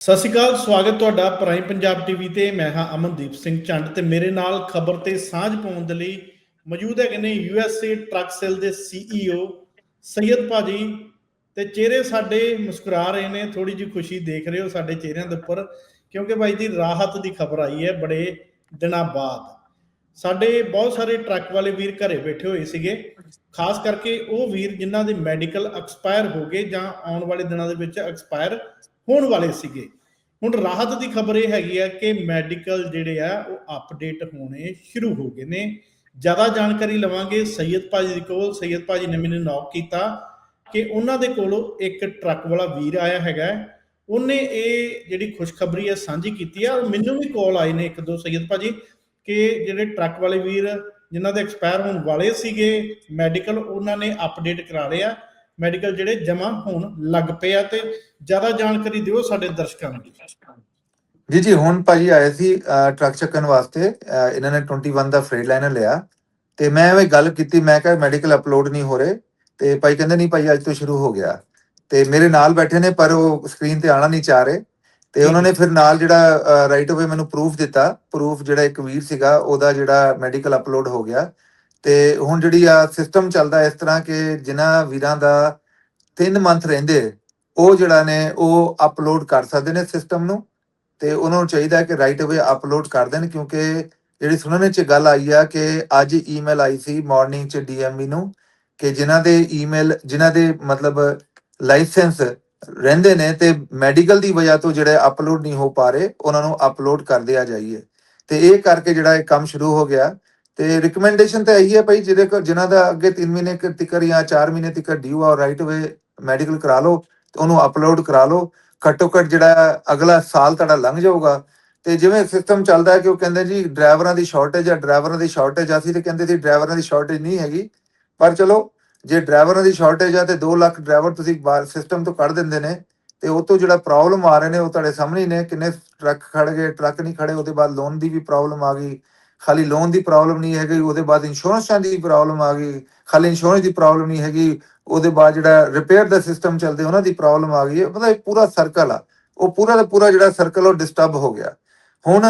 ਸਤਿ ਸ਼੍ਰੀ ਅਕਾਲ, ਸਵਾਗਤ ਤੁਹਾਡਾ ਪ੍ਰਾਈਮ ਪੰਜਾਬ ਟੀਵੀ ਤੇ। ਮੈਂ ਹਾਂ ਅਮਨਦੀਪ ਸਿੰਘ ਚੰਡ ਤੇ ਮੇਰੇ ਨਾਲ ਖਬਰ ਤੇ ਸਾਂਝ ਪਾਉਣ ਦੇ ਲਈ ਮੌਜੂਦ ਹੈਗੇ ਨੇ ਯੂਐਸਏ ਟਰੱਕ ਸੇਲ ਦੇ ਸੀਈਓ ਸੈਯਦ ਭਾਜੀ ਤੇ ਚਿਹਰੇ ਸਾਡੇ ਮੁਸਕਰਾ ਰਹੇ ਨੇ ਥੋੜੀ ਜਿਹੀ ਖੁਸ਼ੀ ਦੇਖ ਰਹੇ ਹੋ ਸਾਡੇ ਚਿਹਰਿਆਂ ਦੇ ਉੱਪਰ, ਕਿਉਂਕਿ ਬਾਈ ਜੀ ਰਾਹਤ ਦੀ ਖਬਰ ਆਈ ਹੈ ਬੜੇ ਦਿਨਾਂ ਬਾਅਦ। ਸਾਡੇ ਬਹੁਤ ਸਾਰੇ ਟਰੱਕ ਵਾਲੇ ਵੀਰ ਘਰੇ ਬੈਠੇ ਹੋਏ ਸੀਗੇ, ਖਾਸ ਕਰਕੇ ਉਹ ਵੀਰ ਜਿਨ੍ਹਾਂ ਦੇ ਮੈਡੀਕਲ ਐਕਸਪਾਇਰ ਹੋ ਗਏ ਜਾਂ ਆਉਣ ਵਾਲੇ ਦਿਨਾਂ ਦੇ ਵਿੱਚ ਐਕਸਪਾਇਰ ਹੋਣ ਵਾਲੇ ਸੀਗੇ। ਹੁਣ ਰਾਹਤ ਦੀ ਖਬਰ ਇਹ ਹੈਗੀ ਆ ਕਿ ਮੈਡੀਕਲ ਜਿਹੜੇ ਆ, ਉਹ ਅਪਡੇਟ ਹੋਣੇ ਸ਼ੁਰੂ ਹੋ ਗਏ ਨੇ। ਜ਼ਿਆਦਾ ਜਾਣਕਾਰੀ ਲਵਾਂਗੇ ਸੈਯਦ ਭਾਜੀ ਦੇ ਕੋਲ। ਸੈਯਦ ਭਾਜੀ ਨੇ ਮੈਨੂੰ ਨੌਕ ਕੀਤਾ ਕਿ ਉਹਨਾਂ ਦੇ ਕੋਲੋਂ ਇੱਕ ਟਰੱਕ ਵਾਲਾ ਵੀਰ ਆਇਆ ਹੈਗਾ। ਉਹਨੇ ਇਹ ਜਿਹੜੀ ਖੁਸ਼ਖਬਰੀ ਹੈ ਸਾਂਝੀ ਕੀਤੀ ਆ। ਔਰ ਮੈਨੂੰ ਵੀ ਕਾਲ ਆਏ ਨੇ ਇੱਕ ਦੋ ਸੈਯਦ ਭਾਜੀ ਕਿ ਜਿਹੜੇ ਟਰੱਕ ਵਾਲੇ ਵੀਰ, ਜਿਨ੍ਹਾਂ ਦੇ ਐਕਸਪਾਇਰ ਹੋਣ ਵਾਲੇ ਸੀਗੇ, ਮੈਡੀਕਲ ਉਹਨਾਂ ਨੇ ਅਪਡੇਟ ਕਰਾ ਲਿਆ ਮੈਡੀਕਲ ਜਿਹੜੇ ਜਮ੍ਹਾਂ ਹੋਣ ਲੱਗ ਪਏ ਆ ਤੇ ਜ਼ਿਆਦਾ ਜਾਣਕਾਰੀ ਦਿਓ ਸਾਡੇ ਦਰਸ਼ਕਾਂ ਨੂੰ। ਜੀ ਜੀ, ਹੁਣ ਭਾਜੀ ਆਏ ਸੀ ਟਰੱਕ ਚੱਕਣ ਵਾਸਤੇ ਇਹਨਾਂ ਨੇ 21 ਦਾ ਫਰੇਡ ਲਾਈਨਰ ਲਿਆ ਤੇ ਮੈਂ ਐਵੇਂ ਗੱਲ ਕੀਤੀ, ਮੈਂ ਕਿਹਾ ਮੈਡੀਕਲ ਅਪਲੋਡ ਨਹੀਂ ਹੋ ਰਹੇ ਤੇ ਭਾਈ ਕਹਿੰਦੇ ਨਹੀਂ ਭਾਈ ਅੱਜ ਤੋਂ ਸ਼ੁਰੂ ਹੋ ਗਿਆ। ਤੇ ਮੇਰੇ ਨਾਲ ਬੈਠੇ ਨੇ ਪਰ ਉਹ ਸਕਰੀਨ ਤੇ ਆਣਾ ਨਹੀਂ ਚਾਹ ਰਹੇ ਤੇ ਉਹਨਾਂ ਨੇ ਫਿਰ ਨਾਲ ਜਿਹੜਾ ਰਾਈਟ ਅਵੇ ਮੈਨੂੰ ਪ੍ਰੂਫ ਦਿੱਤਾ ਪ੍ਰੂਫ ਜਿਹੜਾ ਇੱਕ ਵੀਰ ਸੀਗਾ, ਉਹਦਾ ਜਿਹੜਾ ਮੈਡੀਕਲ ਅਪਲੋਡ ਹੋ ਗਿਆ। ਤੇ ਹੁਣ ਜਿਹੜੀ ਆ ਸਿਸਟਮ ਚੱਲਦਾ ਇਸ ਤਰ੍ਹਾਂ ਕਿ ਜਿਨ੍ਹਾਂ ਵੀਰਾਂ ਦਾ 3 ਮੰਥ ਰਹਿੰਦੇ, ਉਹ ਜਿਹੜਾ ਨੇ ਉਹ ਅਪਲੋਡ ਕਰ ਸਕਦੇ ਨੇ ਸਿਸਟਮ ਨੂੰ ਤੇ ਉਹਨਾਂ ਨੂੰ ਚਾਹੀਦਾ ਕਿ ਰਾਈਟ ਅਵੇ ਅਪਲੋਡ ਕਰ ਦੇਣ ਕਿਉਂਕਿ ਜਿਹੜੀ ਸੁਣਨ ਚ ਗੱਲ ਆਈ ਆ ਕਿ ਅੱਜ ਈਮੇਲ ਆਈ ਸੀ ਮਾਰਨਿੰਗ ਚ ਡੀਐਮਵੀ ਨੂੰ ਕਿ ਜਿਨ੍ਹਾਂ ਦੇ ਈਮੇਲ ਜਿਨ੍ਹਾਂ ਦੇ ਮਤਲਬ ਲਾਇਸੈਂਸ ਰਹਿੰਦੇ ਨੇ ਤੇ ਮੈਡੀਕਲ ਦੀ ਵਜ੍ਹਾ ਤੋਂ ਜਿਹੜੇ ਅਪਲੋਡ ਨਹੀਂ ਹੋ ਪਾ ਰਹੇ, ਉਹਨਾਂ ਨੂੰ ਅਪਲੋਡ ਕਰ ਦਿਆ ਜਾਈਏ। ਤੇ ਇਹ ਕਰਕੇ ਜਿਹੜਾ ਇਹ ਕੰਮ ਸ਼ੁਰੂ ਹੋ ਗਿਆ ਤੇ ਰਿਕਮੈਂਡੇਸ਼ਨ ਤਾਂ ਇਹੀ ਹੈ ਭਾਈ, ਜਿਹਦੇ ਕੋਲ ਜਿਨ੍ਹਾਂ ਦਾ ਅੱਗੇ 3 ਮਹੀਨੇ ਕ- ਜਾਂ 4 ਮਹੀਨੇ ਤੀਕਰ ਡਿਊ ਆ ਰਾਈਟ ਅਵੇ ਮੈਡੀਕਲ ਕਰਾ ਲਓ ਤੇ ਉਹਨੂੰ ਅਪਲੋਡ ਕਰਾ ਲਓ। ਘੱਟੋ ਘੱਟ ਜਿਹੜਾ ਅਗਲਾ ਸਾਲ ਤੁਹਾਡਾ ਲੰਘ ਜਾਊਗਾ। ਤੇ ਜਿਵੇਂ ਸਿਸਟਮ ਚੱਲਦਾ ਹੈ ਕਿ ਉਹ ਕਹਿੰਦੇ ਜੀ ਡਰਾਈਵਰਾਂ ਦੀ ਸ਼ਾਰਟੇਜ ਆ ਡਰਾਈਵਰਾਂ ਦੀ ਸ਼ਾਰਟੇਜ ਅਸੀਂ ਤੇ ਕਹਿੰਦੇ ਸੀ ਡਰਾਈਵਰਾਂ ਦੀ ਸ਼ਾਰਟੇਜ ਨਹੀਂ ਹੈਗੀ। ਪਰ ਚਲੋ, ਜੇ ਡਰਾਈਵਰਾਂ ਦੀ ਸ਼ਾਰਟੇਜ ਆ ਤੇ 2 ਲੱਖ ਡਰਾਈਵਰ ਤੁਸੀਂ ਸਿਸਟਮ ਤੋਂ ਕੱਢ ਦਿੰਦੇ ਨੇ, ਤੇ ਉਹ ਤੋਂ ਜਿਹੜਾ ਪ੍ਰੋਬਲਮ ਆ ਰਹੇ ਨੇ ਉਹ ਤੁਹਾਡੇ ਸਾਹਮਣੇ ਨੇ। ਕਿੰਨੇ ਟਰੱਕ ਖੜ ਗਏ, ਟਰੱਕ ਨਹੀਂ ਖੜੇ ਉਹਦੇ ਬਾਅਦ ਲੋਨ ਦੀ ਵੀ ਪ੍ਰੋਬਲਮ ਆ ਗਈ। ਖਾਲੀ ਲੋਨ ਦੀ ਪ੍ਰੋਬਲਮ ਨਹੀਂ ਹੈਗੀ ਉਹਦੇ ਬਾਅਦ ਇੰਸ਼ੋਰੈਂਸਾਂ ਦੀ ਪ੍ਰੋਬਲਮ ਆ ਗਈ। ਖਾਲੀ ਇੰਸ਼ੋਰੈਂਸ ਦੀ ਪ੍ਰੋਬਲਮ ਨਹੀਂ ਹੈਗੀ ਉਹਦੇ ਬਾਅਦ ਜਿਹੜਾ ਰਿਪੇਅਰ ਦਾ ਸਿਸਟਮ ਚੱਲਦੇ ਉਹਨਾਂ ਦੀ ਪ੍ਰੋਬਲਮ ਆ ਗਈ। ਮਤਲਬ ਇਹ ਪੂਰਾ ਸਰਕਲ ਆ। ਉਹ ਪੂਰਾ ਦਾ ਪੂਰਾ ਜਿਹੜਾ ਸਰਕਲ ਉਹ ਡਿਸਟਰਬ ਹੋ ਗਿਆ। ਹੁਣ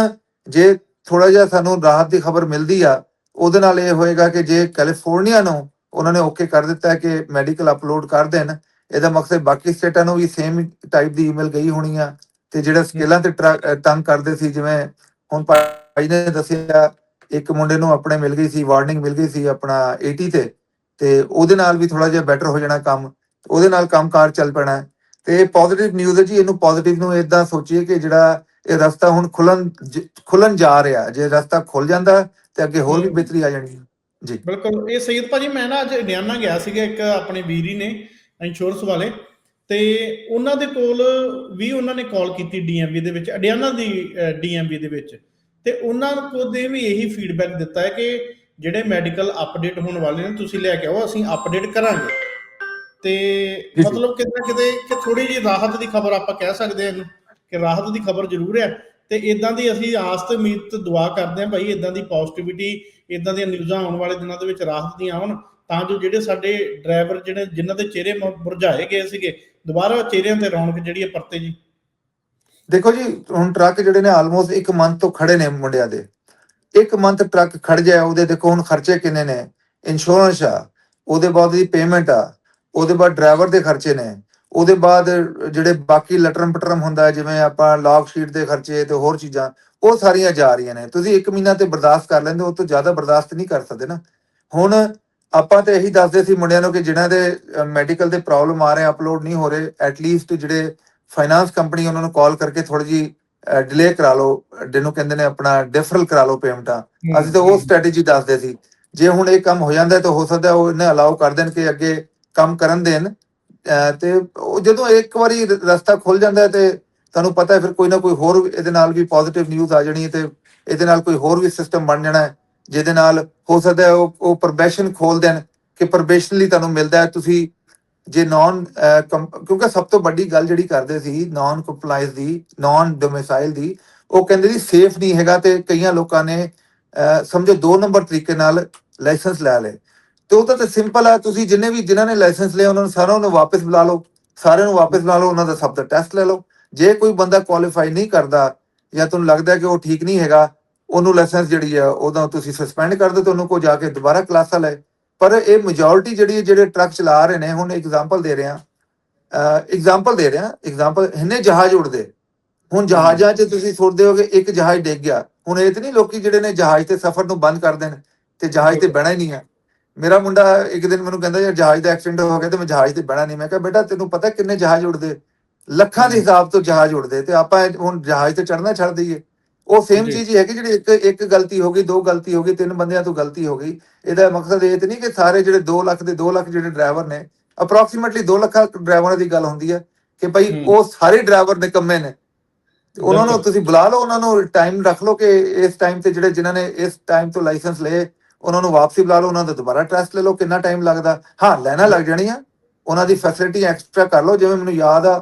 ਜੇ ਥੋੜਾ ਜਿਹਾ ਸਾਨੂੰ ਰਾਹਤ ਦੀ ਖਬਰ ਮਿਲਦੀ ਆ ਉਹਦੇ ਨਾਲ ਇਹ ਹੋਏਗਾ ਕਿ ਜੇ ਕੈਲੀਫੋਰਨੀਆ ਨੂੰ ਉਹਨਾਂ ਨੇ ਓਕੇ ਕਰ ਦਿੱਤਾ ਕਿ ਮੈਡੀਕਲ ਅਪਲੋਡ ਕਰ ਦੇਣ ਇਹਦਾ ਮਕਸਦ ਬਾਕੀ ਸਟੇਟਾਂ ਨੂੰ ਵੀ ਸੇਮ ਟਾਈਪ ਦੀ ਈਮੇਲ ਗਈ ਹੋਣੀ ਆ। ਤੇ ਜਿਹੜਾ ਸਕੇਲਾਂ ਤੇ ਤੰਗ ਕਰਦੇ ਸੀ ਜਿਵੇਂ ਹੁਣ ਭਾਈ ਨੇ ਦੱਸਿਆ ਇੱਕ ਮੁੰਡੇ ਨੂੰ ਆਪਣੇ ਮਿਲ ਗਈ ਸੀ ਵਾਰਨਿੰਗ ਮਿਲ ਗਈ ਸੀ ਆਪਣਾ 80 ਤੇ ਤੇ ਉਹਦੇ ਨਾਲ ਵੀ ਥੋੜਾ ਜਿਹਾ ਬੈਟਰ ਹੋ ਜਾਣਾ ਕੰਮ ਉਹਦੇ ਨਾਲ ਕੰਮਕਾਰ ਚੱਲ ਪੈਣਾ। ਤੇ ਇਹ ਪੋਜ਼ਿਟਿਵ ਨਿਊਜ਼ ਹੈ ਜੀ ਇਹਨੂੰ ਪੋਜ਼ਿਟਿਵ ਨੂੰ ਇਦਾਂ ਸੋਚੀਏ ਕਿ ਜਿਹੜਾ ਇਹ ਰਸਤਾ ਹੁਣ ਖੁੱਲਣ ਖੁੱਲਣ ਜਾ ਰਿਹਾ ਜੇ ਰਸਤਾ ਖੁੱਲ ਜਾਂਦਾ ਤੇ ਅੱਗੇ ਹੋਰ ਵੀ। ਬਿਹਤਰੀ ਆ ਜਾਣੀ ਜੀ। ਬਿਲਕੁਲ। ਇਹ ਸੈਯਦ ਭਾਜੀ ਮੈਂ ਨਾ ਅੱਜ ਇੰਡੀਆਨਾ ਗਿਆ ਸੀਗਾ ਇੱਕ ਆਪਣੇ ਵੀਰ ਨੇ ਇੰਸ਼ੋਰੈਂਸ ਵਾਲੇ। ਤੇ ਉਹਨਾਂ ਦੇ ਕੋਲ ਵੀ ਉਹਨਾਂ ਨੇ ਕਾਲ ਕੀਤੀ ਡੀਐਮਵੀ ਦੇ ਵਿੱਚ ਇੰਡੀਆਨਾ ਦੀ ਡੀਐਮਵੀ ਦੇ ਵਿੱਚ। ਤੇ ਉਹਨਾਂ ਕੋਲ ਦੇ ਵੀ ਇਹੀ ਫੀਡਬੈਕ ਦਿੱਤਾ ਹੈ ਕਿ ਜਿਹੜੇ ਮੈਡੀਕਲ ਅਪਡੇਟ ਹੋਣ ਵਾਲੇ ਨੇ ਤੁਸੀਂ ਲੈ ਕੇ ਆਓ ਅਸੀਂ ਅਪਡੇਟ ਕਰਾਂਗੇ। ਤੇ ਜੀ। ਮਤਲਬ ਕਿਤੇ ਨਾ ਕਿਤੇ ਕਿ ਥੋੜੀ ਜਿਹੀ ਰਾਹਤ ਦੀ ਖਬਰ ਆਪਾਂ ਕਹਿ ਸਕਦੇ ਹਾਂ ਕਿ ਰਾਹਤ ਦੀ ਖਬਰ ਜ਼ਰੂਰ ਹੈ। ਤੇ ਇਦਾਂ ਦੀ ਅਸੀਂ ਆਸ ਤੇ ਉਮੀਦ ਤੇ ਦੁਆ ਕਰਦੇ ਹਾਂ ਭਾਈ ਇਦਾਂ ਦੀ ਪੋਜ਼ਿਟਿਵਿਟੀ ਇਦਾਂ ਦੀਆਂ ਨਿਊਜ਼ਾਂ ਆਉਣ ਵਾਲੇ ਦਿਨਾਂ ਦੇ ਵਿੱਚ ਰਾਹਤ ਦੀਆਂ ਆਉਣ ਤਾਂ ਜੋ ਜਿਹੜੇ ਸਾਡੇ ਡਰਾਈਵਰ ਜਿਹੜੇ ਜਿਨ੍ਹਾਂ ਦੇ ਚਿਹਰੇ ਮੁਰਝਾਏ ਗਏ ਸੀਗੇ ਦੁਬਾਰਾ ਚਿਹਰਿਆਂ ਤੇ ਰੌਣਕ ਜਿਹੜੀ ਹੈ ਪਰਤੇ ਜੀ। ਦੇਖੋ ਜੀ, ਹੁਣ ਟਰੱਕ ਜਿਹੜੇ ਨੇ ਆਲਮੋਸਟ 1 ਮੰਥ ਤੋਂ ਖੜੇ ਨੇ ਮੁੰਡਿਆਂ ਦੇ। 1 ਮੰਥ ਟਰੱਕ ਖੜ ਜਾਏ ਉਹਦੇ ਦੇਖੋ ਹੁਣ ਖਰਚੇ ਕਿੰਨੇ ਨੇ? ਇੰਸ਼ੋਰੈਂਸ ਆ, ਉਹਦੇ ਬਾਅਦ ਦੀ ਪੇਮੈਂਟ ਆ, ਉਹਦੇ ਬਾਅਦ ਡਰਾਈਵਰ ਦੇ ਖਰਚੇ ਨੇ, ਉਹਦੇ ਬਾਅਦ ਜਿਹੜੇ ਬਾਕੀ ਲਟਰਮ ਪਟਰਮ ਹੁੰਦਾ, ਜਿਵੇਂ ਆਪਾਂ ਲੌਗ ਸ਼ੀਟ ਦੇ ਖਰਚੇ ਤੇ ਹੋਰ ਚੀਜ਼ਾਂ, ਉਹ ਸਾਰੀਆਂ ਜਾ ਰਹੀਆਂ ਨੇ। ਤੁਸੀਂ 1 ਮਹੀਨਾ ਤੇ ਬਰਦਾਸ਼ਤ ਕਰ ਲੈਂਦੇ ਹੋ, ਉਹ ਤੋਂ ਜ਼ਿਆਦਾ ਬਰਦਾਸ਼ਤ ਨਹੀਂ ਕਰ ਸਕਦੇ ਨਾ। ਹੁਣ ਆਪਾਂ ਤੇ ਇਹੀ ਦੱਸਦੇ ਸੀ ਮੁੰਡਿਆਂ ਨੂੰ ਕਿ ਜਿਨ੍ਹਾਂ ਦੇ ਮੈਡੀਕਲ ਦੇ ਪ੍ਰੋਬਲਮ ਆ ਰਹੇ ਅਪਲੋਡ ਨਹੀਂ ਹੋ ਰਹੇ ਐਟਲੀਸਟ ਜਿਹੜੇ ਫਾਈਨਾਂਸ ਕੰਪਨੀ ਉਹਨਾਂ ਨੂੰ ਕਾਲ ਕਰਕੇ ਥੋੜੀ ਜੀ ਡਿਲੇ ਕਰਾ ਲਓ। ਜਿਹਨੂੰ ਕਹਿੰਦੇ ਨੇ ਆਪਣਾ ਡਿਫਰਲ ਕਰਾ ਲਓ ਪੇਮੈਂਟਾਂ। ਅਸੀਂ ਤਾਂ ਉਹ ਸਟ੍ਰੈਟੇਜੀ ਦੱਸਦੇ ਸੀ। ਜੇ ਹੁਣ ਇਹ ਕੰਮ ਹੋ ਜਾਂਦਾ ਤਾਂ ਹੋ ਸਕਦਾ ਉਹ ਇਹਨੇ ਅਲਾਉ ਕਰ ਦੇਣ ਕਿ ਅੱਗੇ ਕੰਮ ਕਰਨ ਦੇਣ। ਤੇ ਉਹ ਜਦੋਂ ਇੱਕ ਵਾਰੀ ਰਸਤਾ ਖੁੱਲ ਜਾਂਦਾ ਤੇ ਤੁਹਾਨੂੰ ਪਤਾ ਹੈ ਫਿਰ ਕੋਈ ਨਾ ਕੋਈ ਹੋਰ ਇਹਦੇ ਨਾਲ ਵੀ ਪੋਜ਼ਿਟਿਵ ਨਿਊਜ਼ ਆ ਜਾਣੀ ਹੈ ਤੇ ਇਹਦੇ ਨਾਲ ਕੋਈ ਹੋਰ ਵੀ ਸਿਸਟਮ ਬਣ ਜਾਣਾ ਹੈ ਜਿਹਦੇ ਨਾਲ ਹੋ ਸਕਦਾ ਉਹ ਉਹ ਪ੍ਰੋਬੇਸ਼ਨ ਖੋਲ ਦੇਣ ਕਿ ਪ੍ਰੋਬੇਸ਼ਨਲੀ ਤੁਹਾਨੂੰ ਮਿਲਦਾ ਹੈ। ਤੁਸੀਂ ਜੇ ਨਾਨ ਕਿਉਂਕਿ ਸਭ ਤੋਂ ਵੱਡੀ ਗੱਲ ਜਿਹੜੀ ਕਰਦੇ ਸੀ ਨਾਨ ਕੰਪਲਾਈਜ਼ ਦੀ ਨਾਨ ਡੋਮਿਸਾਈਲ ਦੀ, ਉਹ ਕਹਿੰਦੇ ਸੀ ਸੇਫ ਨਹੀਂ ਹੈਗਾ ਤੇ ਕਈਆਂ ਲੋਕਾਂ ਨੇ ਸਮਝੋ ਦੋ ਨੰਬਰ ਤਰੀਕੇ ਨਾਲ ਲਾਇਸੈਂਸ ਲੈ ਲਏ। ਤੇ ਉਹ ਤਾਂ ਸਿੰਪਲ ਆ, ਤੁਸੀਂ ਜਿੰਨੇ ਵੀ, ਜਿਨ੍ਹਾਂ ਨੇ ਲਾਇਸੈਂਸ ਲਿਆ, ਉਹਨਾਂ ਨੂੰ ਸਾਰਿਆਂ ਨੂੰ ਵਾਪਸ ਬੁਲਾ ਲਓ। ਸਾਰਿਆਂ ਨੂੰ ਵਾਪਸ ਬੁਲਾ ਲਓ, ਉਹਨਾਂ ਦਾ ਸਭ ਦਾ ਟੈਸਟ ਲੈ ਲਓ। ਜੇ ਕੋਈ ਬੰਦਾ ਕੁਆਲੀਫਾਈ ਨਹੀਂ ਕਰਦਾ ਜਾਂ ਤੁਹਾਨੂੰ ਲੱਗਦਾ ਕਿ ਉਹ ਠੀਕ ਨਹੀਂ ਹੈਗਾ, ਉਹਨੂੰ ਲਾਇਸੈਂਸ ਜਿਹੜੀ ਆ, ਉਹਦਾ ਤੁਸੀਂ ਸਸਪੈਂਡ ਕਰ ਦਿਓ ਤੇ ਉਹਨੂੰ ਕੋ ਜਾ ਕੇ ਦੁਬਾਰਾ ਕਲਾਸਾਂ ਲੈ ਪਰ ਇਹ ਮੈਜੋਰਿਟੀ ਜਿਹੜੀ ਜਿਹੜੇ ਟਰੱਕ ਚਲਾ ਰਹੇ ਨੇ, ਹੁਣ ਐਗਜ਼ਾਮਪਲ ਦੇ ਰਿਹਾ। ਐਗਜ਼ਾਮਪਲ ਦੇ ਰਿਹਾ। ਐਗਜ਼ਾਮਪਲ ਇਹਨੇ ਜਹਾਜ਼ ਉੜਦੇ ਹੁਣ ਜਹਾਜ਼ਾਂ 'ਚ ਤੁਸੀਂ ਸੋਚਦੇ ਹੋਗੇ, ਇੱਕ ਜਹਾਜ਼ ਡਿੱਗ ਗਿਆ। ਹੁਣ ਇਹ ਤੇ ਨਹੀਂ ਲੋਕੀ ਜਿਹੜੇ ਨੇ ਜਹਾਜ਼ ਤੇ ਸਫ਼ਰ ਨੂੰ ਬੰਦ ਕਰ ਦੇਣ ਤੇ ਜਹਾਜ਼ ਤੇ ਬਹਿਣਾ ਹੀ ਨਹੀਂ ਹੈ। ਮੇਰਾ ਮੁੰਡਾ ਇੱਕ ਦਿਨ ਮੈਨੂੰ ਕਹਿੰਦਾ, ਯਾਰ ਜਹਾਜ਼ ਦਾ ਐਕਸੀਡੈਂਟ ਹੋ ਗਿਆ ਤੇ ਮੈਂ ਜਹਾਜ਼ ਤੇ ਬਹਿਣਾ ਨਹੀਂ। ਮੈਂ ਕਿਹਾ, ਬੇਟਾ, ਤੈਨੂੰ ਪਤਾ ਕਿੰਨੇ ਜਹਾਜ਼ ਉੜਦੇ ਲੱਖਾਂ ਦੇ ਹਿਸਾਬ ਤੋਂ ਜਹਾਜ਼ ਉੜਦੇ ਤੇ ਆਪਾਂ ਹੁਣ ਜਹਾਜ਼ ਤੇ ਚੜਨਾ ਛੱਡ ਦਈਏ। ਉਹ ਸੇਮ। ਚੀਜ਼ ਹੀ ਹੈ ਕਿ ਜਿਹੜੀ ਇੱਕ ਇੱਕ ਗਲਤੀ ਹੋ ਗਈ ਦੋ ਗਲਤੀ ਹੋ ਗਈ ਤਿੰਨ ਬੰਦਿਆਂ ਤੋਂ ਗਲਤੀ ਹੋ ਗਈ ਇਹਦਾ ਮਕਸਦ ਇਹ ਤੇ ਨਹੀਂ ਕਿ ਸਾਰੇ ਜਿਹੜੇ 2 ਲੱਖ ਦੇ 2 ਲੱਖ ਜਿਹੜੇ ਡਰਾਈਵਰ ਨੇ ਅਪਰੋਕਸੀਮੇਟਲੀ 2 ਲੱਖ ਡਰਾਈਵਰਾਂ ਦੀ ਗੱਲ ਹੁੰਦੀ ਹੈ ਕਿ ਭਾਈ। ਉਹ ਸਾਰੇ ਡਰਾਈਵਰ ਨਿਕੰਮੇ ਨੇ ਉਹਨਾਂ ਨੂੰ। ਤੁਸੀਂ ਬੁਲਾ ਲਓ ਉਹਨਾਂ ਨੂੰ ਟਾਈਮ ਰੱਖ ਲਓ ਕਿ ਇਸ ਟਾਈਮ ਤੇ ਜਿਹੜੇ ਜਿਨ੍ਹਾਂ ਨੇ ਇਸ ਟਾਈਮ ਤੋਂ ਲਾਇਸੈਂਸ ਲਏ ਉਹਨਾਂ ਨੂੰ ਵਾਪਸੀ ਬੁਲਾ ਲਓ ਉਹਨਾਂ ਦਾ ਦੁਬਾਰਾ ਟੈਸਟ ਲੈ ਲਓ ਕਿੰਨਾ ਟਾਈਮ ਲੱਗਦਾ ਹਾਂ ਲੈਣਾ ਲੱਗ ਜਾਣੀ ਆ ਉਹਨਾਂ ਦੀ ਫੈਸਿਲਿਟੀ ਐਕਸਟਰਾ ਕਰ ਲਓ ਜਿਵੇਂ ਮੈਨੂੰ ਯਾਦ ਆ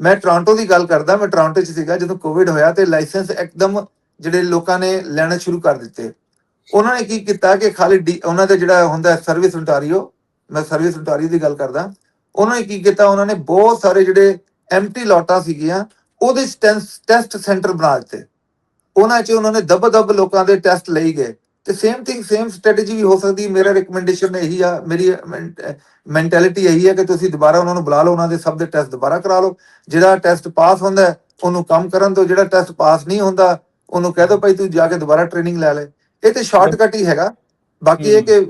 ਮੈਂ ਟੋਰਾਂਟੋ ਦੀ ਗੱਲ ਕਰਦਾ, ਮੈਂ ਟੋਰਾਂਟੋ 'ਚ ਸੀਗਾ ਜਦੋਂ ਕੋਵਿਡ ਹੋਇਆ ਤੇ ਲਾਇਸੈਂਸ ਇੱਕਦਮ ਜਿਹੜੇ ਲੋਕਾਂ ਨੇ ਲੈਣਾ ਸ਼ੁਰੂ ਕਰ ਦਿੱਤੇ। ਉਹਨਾਂ ਨੇ ਕੀ ਕੀਤਾ ਕਿ ਖਾਲੀ ਡੀ- ਉਹਨਾਂ ਦਾ ਜਿਹੜਾ ਹੁੰਦਾ ਸਰਵਿਸ ontario, ਮੈਂ ਸਰਵਿਸ ontario ਦੀ ਗੱਲ ਕਰਦਾ, ਉਹਨਾਂ ਨੇ ਕੀ ਕੀਤਾ, ਉਹਨਾਂ ਨੇ ਬਹੁਤ ਸਾਰੇ ਜਿਹੜੇ ਐਮਟੀ ਲੋਟਾਂ ਸੀਗੀਆਂ, ਉਹਦੇ ਟੈਸਟ ਸੈਂਟਰ ਬਣਾ ਦਿੱਤੇ। ਉਹਨਾਂ 'ਚ ਉਹਨਾਂ ਨੇ ਦਬ ਦਬ ਲੋਕਾਂ ਦੇ ਟੈਸਟ ਲਈ ਗਏ। ਤੇ ਸੇਮ ਥਿੰਗ ਸੇਮ ਸਟ੍ਰੈਟਜੀ ਵੀ ਹੋ ਸਕਦੀ ਮੇਰਾ ਰეკਮੈਂਡੇਸ਼ਨ ਇਹੀ ਆ ਮੇਰੀ ਮੈਂਟੈਲਿਟੀ ਇਹੀ ਹੈ ਕਿ ਤੁਸੀਂ ਦੁਬਾਰਾ ਉਹਨਾਂ ਨੂੰ ਬੁਲਾ ਲਓ ਉਹਨਾਂ ਦੇ ਸਭ ਦੇ ਟੈਸਟ ਦੁਬਾਰਾ ਕਰਾ ਲਓ। ਜਿਹੜਾ ਟੈਸਟ ਪਾਸ ਹੁੰਦਾ ਉਹਨੂੰ ਕੰਮ ਕਰਨ ਦਿਓ ਜਿਹੜਾ ਟੈਸਟ ਪਾਸ ਨਹੀਂ ਹੁੰਦਾ ਉਹਨੂੰ ਕਹਿ ਦਿਓ ਭਾਈ ਤੂੰ ਜਾ ਕੇ ਦੁਬਾਰਾ ਟ੍ਰੇਨਿੰਗ ਲੈ ਲੈ। ਇਹ ਤੇ ਸ਼ਾਰਟਕਟ ਹੀ ਹੈਗਾ। ਬਾਕੀ ਇਹ ਕਿ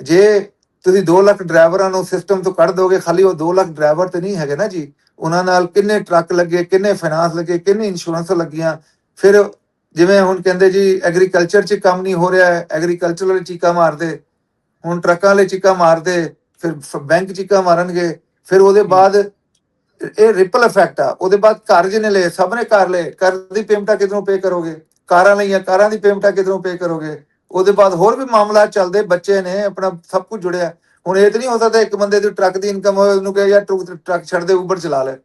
ਜੇ ਤੁਸੀਂ 2 ਲੱਖ ਡਰਾਈਵਰਾਂ ਨੂੰ ਸਿਸਟਮ ਤੋਂ ਕੱਢ ਦੋਗੇ ਖਾਲੀ ਉਹ 2 ਲੱਖ ਡਰਾਈਵਰ ਤੇ ਨਹੀਂ ਹੈਗੇ ਨਾ ਜੀ ਉਹਨਾਂ ਨਾਲ ਕਿੰਨੇ ਟਰੱਕ ਲੱਗੇ ਕਿੰਨੇ ਫਾਈਨਾਂਸ ਲੱਗੇ ਕਿੰਨੇ ਇੰਸ਼ੋਰੈਂਸ ਲੱਗੀਆਂ ਫਿਰ ਜਿਵੇਂ ਹੁਣ ਕਹਿੰਦੇ ਜੀ ਐਗਰੀਕਲਚਰ 'ਚ ਕੰਮ ਨਹੀਂ ਹੋ ਰਿਹਾ ਐਗਰੀਕਲਚਰ ਵਾਲੇ ਚੀਕਾ ਮਾਰਦੇ ਹੁਣ ਟਰੱਕਾਂ ਵਾਲੇ ਚੀਕਾ ਮਾਰਦੇ ਫਿਰ ਬੈਂਕ ਚੀਕਾ ਮਾਰਨਗੇ ਫਿਰ ਉਹਦੇ ਬਾਅਦ ਇਹ ਰਿਪਲ ਇਫੈਕਟ ਆ ਉਹਦੇ ਬਾਅਦ ਘਰ ਜਿਹਨੇ ਲਏ ਸਭ ਨੇ ਘਰ ਲਏ ਘਰ ਦੀ ਪੇਮੈਂਟਾਂ ਕਿਧਰੋਂ ਪੇ ਕਰੋਗੇ? ਕਾਰਾਂ ਲਈਆਂ ਕਾਰਾਂ ਦੀ ਪੇਮੈਂਟਾਂ ਕਿਧਰੋਂ ਪੇ ਕਰੋਗੇ? ਉਹਦੇ ਬਾਅਦ ਹੋਰ ਵੀ ਮਾਮਲਾ ਚੱਲਦੇ ਬੱਚੇ ਨੇ ਆਪਣਾ ਸਭ ਕੁਝ ਜੁੜਿਆ। ਹੁਣ ਇਹ ਤਾਂ ਨਹੀਂ ਹੋ ਸਕਦਾ ਇੱਕ ਬੰਦੇ ਦੀ ਟਰੱਕ ਦੀ ਇਨਕਮ ਹੋਵੇ ਉਹਨੂੰ ਕਹੇ ਯਾਰ ਟਰੱਕ ਟਰੱਕ ਛੱਡ ਦੇ ਉਬਰ ਚਲਾ ਲੈ।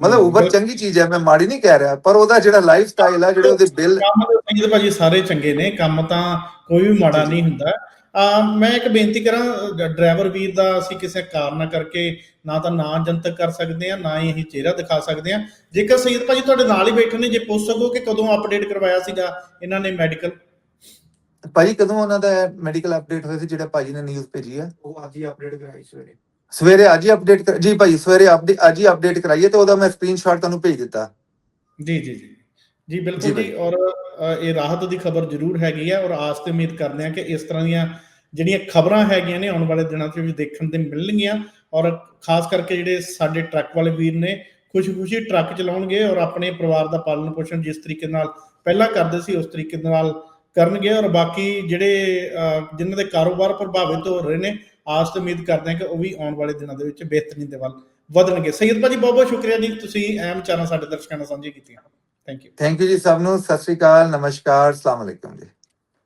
ਮਤਲਬ ਉਬਰ। ਚੰਗੀ ਚੀਜ਼ ਹੈ ਮੈਂ ਮਾੜੀ ਨਹੀਂ ਕਹਿ ਰਿਹਾ ਪਰ ਉਹਦਾ ਜਿਹੜਾ ਲਾਈਫ ਸਟਾਈਲ ਆ ਜਿਹੜੇ ਉਹਦੇ ਬਿੱਲ ਕੰਮ ਤਾਂ ਸੰਗੀਤ ਭਾਜੀ ਸਾਰੇ ਚੰਗੇ ਨੇ ਕੰਮ ਤਾਂ ਕੋਈ ਵੀ ਮਾੜਾ। ਨਹੀਂ ਹੁੰਦਾ ਆ ਮੈਂ ਇੱਕ ਬੇਨਤੀ ਕਰਾਂ ਡਰਾਈਵਰ ਵੀਰ ਦਾ ਅਸੀਂ ਕਿਸੇ ਕਾਰਨ ਕਰਕੇ ਨਾ ਤਾਂ ਨਾਂ ਜਨਤਕ ਕਰ ਸਕਦੇ ਆ ਨਾ ਹੀ ਅਸੀਂ ਚਿਹਰਾ ਦਿਖਾ ਸਕਦੇ ਆ ਜੇਕਰ ਸਈਦ ਭਾਜੀ ਤੁਹਾਡੇ ਨਾਲ ਹੀ ਬੈਠੇ ਨੇ ਜੇ ਪੁੱਛ ਸਕੋ ਕਿ ਕਦੋਂ ਅਪਡੇਟ ਕਰਵਾਇਆ ਸੀਗਾ ਇਹਨਾਂ ਨੇ ਮੈਡੀਕਲ ਭਾਜੀ ਕਦੋਂ ਉਹਨਾਂ ਦਾ ਮੈਡੀਕਲ ਅਪਡੇਟ ਹੋਇਆ ਸੀ ਜਿਹੜਾ ਭਾਜੀ ਨੇ ਨਿਊਜ਼ ਭੇਜੀ ਹੈ ਉਹ ਅੱਜ ਹੀ ਅਪਡੇਟ ਕਰਾਈ ਸਵੇਰੇ ਸਵੇਰੇ ਅੱਜ ਹੀ ਅਪਡੇਟ ਜੀ ਭਾਜੀ ਸਵੇਰੇ update- ਅੱਜ ਹੀ ਅਪਡੇਟ ਕਰਾਈਏ ਤੇ ਉਹਦਾ ਮੈਂ ਸਕਰੀਨਸ਼ਾਟ ਤੁਹਾਨੂੰ ਭੇਜ ਦਿੱਤਾ। ਜੀ ਜੀ ਜੀ। ਜੀ ਬਿਲਕੁਲ ਭਾਈ। ਜੀ। ਔਰ ਇਹ ਰਾਹਤ ਦੀ ਖਬਰ ਜ਼ਰੂਰ ਹੈਗੀ ਹੈ ਔਰ ਆਸ ਤੇ ਉਮੀਦ ਕਰਦੇ ਹਾਂ ਕਿ ਇਸ ਤਰ੍ਹਾਂ ਦੀਆਂ ਜਿਹੜੀਆਂ ਖਬਰਾਂ ਹੈਗੀਆਂ ਨੇ ਆਉਣ ਵਾਲੇ ਦਿਨਾਂ 'ਚ ਵੀ ਦੇਖਣ ਤੇ ਮਿਲਣਗੀਆਂ ਔਰ ਖਾਸ ਕਰਕੇ ਜਿਹੜੇ ਸਾਡੇ ਟਰੱਕ ਵਾਲੇ ਵੀਰ ਨੇ ਖੁਸ਼ੀ-ਖੁਸ਼ੀ ਟਰੱਕ ਚਲਾਉਣਗੇ ਔਰ ਆਪਣੇ ਪਰਿਵਾਰ ਦਾ ਪਾਲਣ ਪੋਸ਼ਣ ਜਿਸ ਤਰੀਕੇ ਨਾਲ ਪਹਿਲਾਂ ਕਰਦੇ ਸੀ ਉਸ ਤਰੀਕੇ ਨਾਲ ਕਰਨਗੇ ਔਰ ਬਾਕੀ ਜਿਹੜੇ ਜਿਨ੍ਹਾਂ ਦੇ ਕਾਰੋਬਾਰ ਪ੍ਰਭਾਵਿਤ ਹੋ ਰਹੇ ਨੇ ਆਸ ਤੇ ਉਮੀਦ ਕਰਦੇ ਹਾਂ ਕਿ ਉਹ ਵੀ ਆਉਣ ਵਾਲੇ ਦਿਨਾਂ ਦੇ ਵਿੱਚ ਬਿਹਤਰੀਨ ਦੇ ਵੱਲ ਵਧਣਗੇ। ਸੈਯਦ ਭਾਜੀ ਬਹੁਤ ਬਹੁਤ ਸ਼ੁਕਰੀਆ ਜੀ, ਤੁਸੀਂ ਅਹਿਮ ਚਾਰਾਂ ਸਾਡੇ ਦਰਸ਼ਕਾਂ ਨਾਲ ਸਾਂਝੀ ਕੀਤੀਆਂ। ਥੈਂਕ ਯੂ ਥੈਂਕ ਯੂ ਜੀ ਸਭ ਨੂੰ। ਸਤਿ ਸ਼੍ਰੀ ਅਕਾਲ, ਨਮਸਕਾਰ, ਅਸਲਾਮ ਅਲੈਕੁਮ ਜੀ।